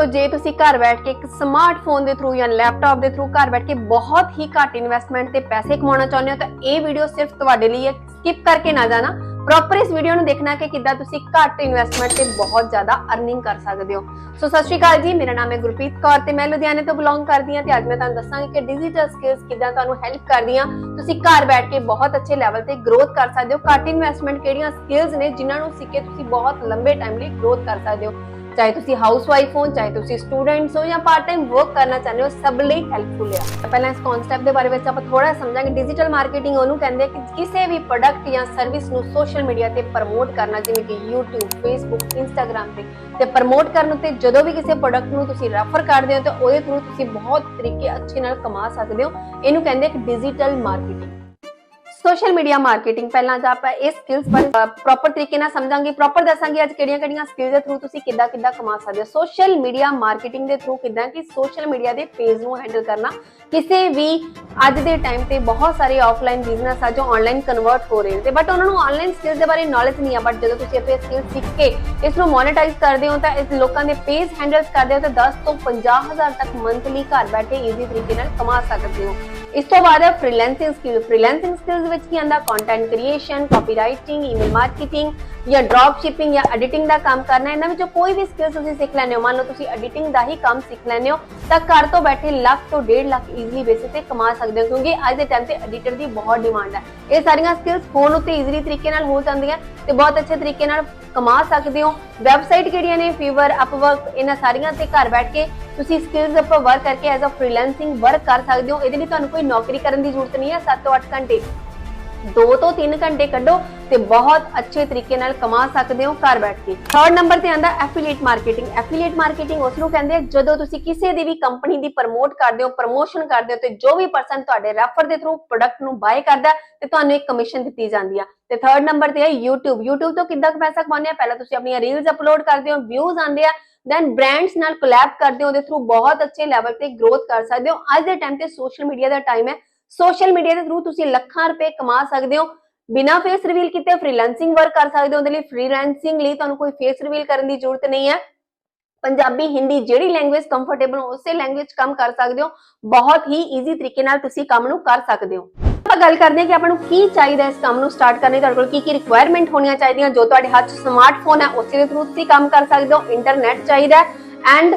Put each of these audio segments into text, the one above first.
ਦੋਸਤੋ ਜੇ ਤੁਸੀਂ ਘਰ ਬੈਠ ਕੇ ਇੱਕ ਸਮਾਰਟਫੋਨ ਦੇ ਥਰੂ ਜਾਂ ਲੈਪਟਾਪ ਦੇ ਥਰੂ ਘਰ ਬੈਠ ਕੇ ਬਹੁਤ ਹੀ ਘੱਟ ਇਨਵੈਸਟਮੈਂਟ ਤੇ ਪੈਸੇ ਕਮਾਉਣਾ ਚਾਹੁੰਦੇ ਹੋ, ਤਾਂ ਇਹ ਵੀਡੀਓ ਸਿਰਫ ਤੁਹਾਡੇ ਲਈ ਹੈ। ਸਕਿਪ ਕਰਕੇ ਨਾ ਜਾਣਾ। ਪ੍ਰੋਪਰ ਇਸ ਵੀਡੀਓ ਨੂੰ ਦੇਖਣਾ ਕਿ ਕਿੱਦਾਂ ਤੁਸੀਂ ਘੱਟ ਇਨਵੈਸਟਮੈਂਟ ਤੇ ਬਹੁਤ ਜ਼ਿਆਦਾ ਅਰਨਿੰਗ ਕਰ ਸਕਦੇ ਹੋ। ਸੋ ਸਤਿ ਸ਼੍ਰੀ ਅਕਾਲ ਜੀ, ਮੇਰਾ ਨਾਮ ਹੈ ਗੁਰਪ੍ਰੀਤ ਕੌਰ ਤੇ ਮੈਂ ਲੁਧਿਆਣੇ ਤੋਂ ਬਿਲੋਂਗ ਕਰਦੀ ਹਾਂ ਤੇ ਅੱਜ ਮੈਂ ਤੁਹਾਨੂੰ ਦੱਸਾਂਗੀ ਕਿ ਡਿਜੀਟਲ ਸਕਿੱਲਸ ਕਿੱਦਾਂ ਤੁਹਾਨੂੰ ਹੈਲਪ ਕਰਦੀਆਂ। ਤੁਸੀਂ ਘਰ ਬੈਠ ਕੇ ਬਹੁਤ ਅੱਛੇ ਲੈਵਲ ਤੇ ਗਰੋਥ ਕਰ ਸਕਦੇ ਹੋ। ਘੱਟ ਇਨਵੈਸਟਮੈਂਟ ਕਿਹੜੀਆਂ ਸਕਿੱਲਸ ਨੇ ਜਿਨ੍ਹਾਂ ਨੂੰ ਸਿੱਖ ਕੇ ਤੁਸੀਂ ਬਹੁਤ ਲੰਬੇ ਟਾਈਮ ਲਈ ਗਰੋਥ ਕਰ ਸਕਦੇ ਹੋ। ਚਾਹੇ ਤੁਸੀਂ ਹਾਊਸਵਾਈਫ ਹੋ, ਚਾਹੇ ਤੁਸੀਂ ਸਟੂਡੈਂਟਸ ਹੋ ਜਾਂ ਪਾਰਟ ਟਾਈਮ ਵਰਕ ਕਰਨਾ ਚਾਹੁੰਦੇ ਹੋ, ਸਭ ਲਈ ਹੈਲਪਫੁਲ ਹੈ ਪਹਿਲਾਂ ਇਸ ਕਨਸੈਪਟ ਦੇ ਬਾਰੇ ਵਿੱਚ ਆਪਾਂ ਥੋੜਾ ਸਮਝਾਂਗੇ। ਡਿਜੀਟਲ ਮਾਰਕੀਟਿੰਗ ਉਹਨੂੰ ਕਹਿੰਦੇ ਆ ਕਿ ਕਿਸੇ ਵੀ ਪ੍ਰੋਡਕਟ ਜਾਂ ਸਰਵਿਸ ਨੂੰ ਸੋਸ਼ਲ ਮੀਡੀਆ ਤੇ ਪ੍ਰਮੋਟ ਕਰਨਾ, ਜਿਵੇਂ ਕਿ YouTube, Facebook, Instagram ਤੇ। ਤੇ ਪ੍ਰਮੋਟ ਕਰਨ ਉੱਤੇ ਜਦੋਂ ਵੀ ਕਿਸੇ ਪ੍ਰੋਡਕਟ ਨੂੰ ਤੁਸੀਂ ਰੈਫਰ ਕਰਦੇ ਹੋ, ਤਾਂ ਉਹਦੇ ਥਰੂ ਤੁਸੀਂ ਬਹੁਤ ਤਰੀਕੇ ਅੱਛੇ ਨਾਲ ਕਮਾ ਸਕਦੇ ਹੋ। ਇਹਨੂੰ ਕਹਿੰਦੇ ਆ ਕਿ digital marketing social media marketing ਪਹਿਲਾਂ ਤਾਂ ਆਪਾਂ ਇਹ ਸਕਿੱਲਸ ਬਾਰੇ ਪ੍ਰੋਪਰ ਤਰੀਕੇ ਨਾਲ ਸਮਝਾਂਗੇ ਪ੍ਰੋਪਰ ਦੱਸਾਂਗੇ ਅੱਜ ਕਿਹੜੀਆਂ-ਕਿਹੜੀਆਂ ਸਕਿੱਲਸ ਦੇ ਥਰੂ ਤੁਸੀਂ ਕਿੱਦਾਂ ਕਿੱਦਾਂ ਕਮਾ ਸਕਦੇ ਹੋ। ਸੋਸ਼ਲ ਮੀਡੀਆ ਮਾਰਕੀਟਿੰਗ ਦੇ ਥਰੂ ਕਿੱਦਾਂ ਕਿ ਸੋਸ਼ਲ ਮੀਡੀਆ ਦੇ ਪੇਜ ਨੂੰ ਹੈਂਡਲ ਕਰਨਾ। ਕਿਸੇ ਵੀ ਅੱਜ ਦੇ ਟਾਈਮ ਤੇ ਬਹੁਤ ਸਾਰੇ ਆਫਲਾਈਨ ਬਿਜ਼ਨਸ ਆ ਜੋ ਆਨਲਾਈਨ ਕਨਵਰਟ ਹੋ ਰਹੇ ਨੇ ਬਟ ਉਹਨਾਂ ਨੂੰ ਆਨਲਾਈਨ ਸਕਿੱਲਸ ਦੇ ਬਾਰੇ ਨੌਲੇਜ ਨਹੀਂ ਆ ਬਟ ਜਦੋਂ ਤੁਸੀਂ ਆਪਣੇ ਸਕਿੱਲ ਸਿੱਖ ਕੇ ਇਸ ਨੂੰ ਮੋਨੇਟਾਈਜ਼ ਕਰਦੇ ਹੋ ਤਾਂ ਇਸ ਲੋਕਾਂ ਦੇ ਪੇਜ ਹੈਂਡਲਸ ਕਰਦੇ ਹੋ ਤਾਂ 10 ਤੋਂ 50000 ਤੱਕ ਮੰਥਲੀ ਘਰ ਬੈਠੇ ਈਜ਼ੀ ਤਰੀਕੇ ਨਾਲ ਕਮਾ ਸਕਦੇ ਹੋ। ਇਸ ਤੋਂ ਬਾਅਦ ਫ੍ਰੀਲੈਂਸਿੰਗ ਸਕਿੱਲ ਫ੍ਰੀਲੈਂਸਿੰਗ ਸਕਿੱਲਸ ਵਿੱਚ ਕੀ ਆਂਦਾ content creation copywriting email marketing ਜਾਂ ਡ੍ਰੌਪ ਸ਼ਿਪਿੰਗ ਜਾਂ ਐਡੀਟਿੰਗ ਦਾ ਕੰਮ ਕਰਨਾ, ਇਹਨਾਂ ਵਿੱਚੋਂ ਕੋਈ ਵੀ ਸਕਿੱਲ ਤੁਸੀਂ ਸਿੱਖ ਲੈਂਦੇ ਹੋ, ਮੰਨ ਲਓ ਤੁਸੀਂ ਐਡੀਟਿੰਗ ਦਾ ਹੀ ਕੰਮ ਸਿੱਖ ਲੈਂਦੇ ਹੋ, ਤਾਂ ਘਰ ਤੋਂ ਬੈਠੇ ਲੱਖ ਤੋਂ 1.5 ਲੱਖ ਈਜ਼ੀਲੀ ਬੇਸਿਸ ਤੇ ਕਮਾ ਸਕਦੇ ਹੋ, ਕਿਉਂਕਿ ਅੱਜ ਦੇ ਟਾਈਮ ਤੇ ਐਡੀਟਰ ਦੀ ਬਹੁਤ ਡਿਮਾਂਡ ਹੈ। ਇਹ ਸਾਰੀਆਂ ਸਕਿੱਲਸ ਫੋਨ ਉੱਤੇ ਈਜ਼ੀਲੀ ਤਰੀਕੇ ਨਾਲ ਹੋ ਜਾਂਦੀਆਂ ਤੇ ਬਹੁਤ ਅੱਛੇ ਤਰੀਕੇ ਨਾਲ ਕਮਾ ਸਕਦੇ ਹੋ। ਵੈਬਸਾਈਟ ਕਿਹੜੀਆਂ ਨੇ? ਫੀਵਰ ਅਪਵਰਕ ਇਹਨਾਂ ਸਾਰੀਆਂ ਤੇ ਘਰ ਬੈਠ ਕੇ ਤੁਸੀਂ ਸਕਿੱਲਸ ਉੱਪਰ ਵਰਕ ਕਰਕੇ ਐਜ਼ ਅ ਫ੍ਰੀਲੈਂਸਿੰਗ ਵਰਕ ਕਰ ਸਕਦੇ ਹੋ, ਇਹਦੇ ਲਈ ਤੁਹਾਨੂੰ ਕੋਈ ਨੌਕਰੀ ਕਰਨ ਦੀ ਜ਼ਰੂਰਤ ਨਹੀਂ ਹੈ 7 ਤੋਂ 8 ਘੰਟੇ। 2 ਤੋਂ 3 ਘੰਟੇ ਕੱਢੋ ਤੇ ਬਹੁਤ ਅੱਛੇ ਤਰੀਕੇ ਨਾਲ ਕਮਾ ਸਕਦੇ ਹੋ ਘਰ ਬੈਠ ਕੇ। ਥਰਡ ਨੰਬਰ ਤੇ ਆਂਦਾ ਐਫੀਲੀਏਟ ਮਾਰਕੀਟਿੰਗ ਐਫੀਲੀਏਟ ਮਾਰਕੀਟਿੰਗ ਉਸ ਨੂੰ ਕਹਿੰਦੇ ਆ ਜਦੋਂ ਤੁਸੀਂ ਕਿਸੇ ਦੀ ਵੀ ਕੰਪਨੀ ਦੀ ਪ੍ਰਮੋਟ ਕਰਦੇ ਹੋ ਪ੍ਰਮੋਸ਼ਨ ਕਰਦੇ ਹੋ ਤੇ ਜੋ ਵੀ ਪਰਸਨ ਤੁਹਾਡੇ ਰੈਫਰ ਦੇ ਥਰੂ ਪ੍ਰੋਡਕਟ ਨੂੰ ਬਾਏ ਕਰਦਾ ਹੈ, ਤੇ ਤੁਹਾਨੂੰ ਇੱਕ ਕਮਿਸ਼ਨ ਦਿੱਤੀ ਜਾਂਦੀ ਆ। ਤੇ ਥਰਡ ਨੰਬਰ ਤੇ ਹੈ YouTube YouTube ਤੋਂ ਕਿੱਦਾਂ ਕੁ ਪੈਸਾ ਕਮਾਉਂਦੇ ਆ? ਪਹਿਲਾਂ ਤੁਸੀਂ ਆਪਣੀਆਂ ਰੀਲਸ ਅਪਲੋਡ ਕਰਦੇ ਹੋ ਵਿਊਜ਼ ਆਉਂਦੇ ਆ ਦੈਨ ਬ੍ਰਾਂਡਸ ਨਾਲ ਕੋਲੈਬ ਕਰਦੇ ਹੋ ਉਹਦੇ ਥਰੂ ਬਹੁਤ ਅੱਛੇ ਲੈਵਲ ਤੇ ਗਰੋਥ ਕਰ ਸਕਦੇ ਹੋ। ਅੱਜ ਦੇ ਟਾਈਮ ਤੇ ਸੋਸ਼ਲ ਮੀਡੀਆ ਦਾ ਟਾਈਮ ਹੈ ਸੋਸ਼ਲ ਮੀਡੀਆ ਦੇ ਥਰੂ ਤੁਸੀਂ ਲੱਖਾਂ ਰੁਪਏ ਕਮਾ ਸਕਦੇ ਹੋ, ਬਿਨਾ ਫੇਸ ਰਿਵੀਲ ਕੀਤੇ ਫ੍ਰੀਲੈਂਸਿੰਗ ਵਰਕ ਕਰ ਸਕਦੇ ਹੋ, ਉਹਦੇ ਲਈ ਫ੍ਰੀਲੈਂਸਿੰਗ ਲਈ ਤੁਹਾਨੂੰ ਕੋਈ ਫੇਸ ਰਿਵੀਲ ਕਰਨ ਦੀ ਜ਼ਰੂਰਤ ਨਹੀਂ ਹੈ। ਪੰਜਾਬੀ ਹਿੰਦੀ ਜਿਹੜੀ ਲੈਂਗੁਏਜ ਕੰਫਰਟੇਬਲ ਹੋ ਉਸੇ ਲੈਂਗੁਏਜ ਕੰਮ ਕਰ ਸਕਦੇ ਹੋ, ਬਹੁਤ ਹੀ ਈਜ਼ੀ ਤਰੀਕੇ ਨਾਲ ਤੁਸੀਂ ਕੰਮ ਨੂੰ ਕਰ ਸਕਦੇ ਹੋ। ਆਪਾਂ ਗੱਲ ਕਰਦੇ ਹਾਂ ਕਿ ਆਪਾਂ ਨੂੰ ਕੀ ਚਾਹੀਦਾ ਇਸ ਕੰਮ ਨੂੰ ਸਟਾਰਟ ਕਰਨ ਲਈ, ਤੁਹਾਡੇ ਕੋਲ ਕੀ ਕੀ ਰਿਕੁਆਇਰਮੈਂਟ ਹੋਣੀਆਂ ਚਾਹੀਦੀਆਂ, ਜੋ ਤੁਹਾਡੇ ਹੱਥ 'ਚ ਸਮਾਰਟਫੋਨ ਹੈ, ਉਸੇ ਦੇ ਥਰੂ ਤੁਸੀਂ ਕੰਮ ਕਰ ਸਕਦੇ ਹੋ ਇੰਟਰਨੈਟ ਚਾਹੀਦਾ ਐਂਡ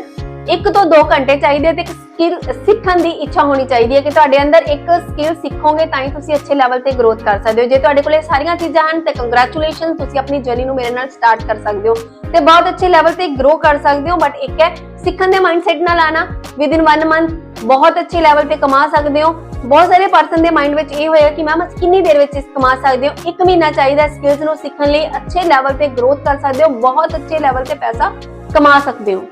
ਇੱਕ ਤੋਂ 2 ਘੰਟੇ ਚਾਹੀਦੇ ਤੇ ਇੱਕ ਸਕਿੱਲ ਸਿੱਖਣ ਦੀ ਇੱਛਾ ਹੋਣੀ ਚਾਹੀਦੀ ਹੈ ਕਿ ਤੁਹਾਡੇ ਅੰਦਰ ਇੱਕ ਸਕਿੱਲ ਸਿੱਖੋਗੇ ਤਾਂ ਹੀ ਤੁਸੀਂ ਅੱਛੇ ਲੈਵਲ ਤੇ ਗਰੋਥ ਕਰ ਸਕਦੇ ਹੋ। ਜੇ ਤੁਹਾਡੇ ਕੋਲ ਸਾਰੀਆਂ ਚੀਜ਼ਾਂ ਹਨ, ਤੇ ਕੰਗ੍ਰੈਚੁਲੇਸ਼ਨ ਤੁਸੀਂ ਆਪਣੀ ਜਰਨੀ ਨੂੰ ਮੇਰੇ ਨਾਲ ਸਟਾਰਟ ਕਰ ਸਕਦੇ ਹੋ ਤੇ ਬਹੁਤ ਅੱਛੇ ਲੈਵਲ ਤੇ ਗਰੋ ਕਰ ਸਕਦੇ ਹੋ ਬਟ ਇੱਕ ਹੈ ਸਿੱਖਣ ਦੇ ਮਾਈਂਡਸੈਟ ਨਾਲ ਆਣਾ ਵਿਦ ਇਨ 1 ਮੰਥ ਬਹੁਤ ਅੱਛੇ ਲੈਵਲ ਤੇ ਕਮਾ ਸਕਦੇ ਹੋ। ਬਹੁਤ ਸਾਰੇ ਪਰਸਨ ਦੇ ਮਾਈਂਡ ਵਿੱਚ ਇਹ ਹੋਇਆ ਕਿ ਮੈਮ ਅਸੀਂ ਕਿੰਨੀ ਦੇਰ ਵਿੱਚ ਇਸ ਕਮਾ ਸਕਦੇ ਹੋ? ਇੱਕ ਮਹੀਨਾ ਚਾਹੀਦਾ ਸਕਿੱਲਸ ਨੂੰ ਸਿੱਖਣ ਲਈ, ਅੱਛੇ ਲੈਵਲ ਤੇ ਗਰੋਥ ਕਰ ਸਕਦੇ ਹੋ, ਬਹੁਤ ਅੱਛੇ ਲੈਵਲ ਤੇ ਪੈਸਾ ਕਮਾ ਸਕਦੇ ਹੋ।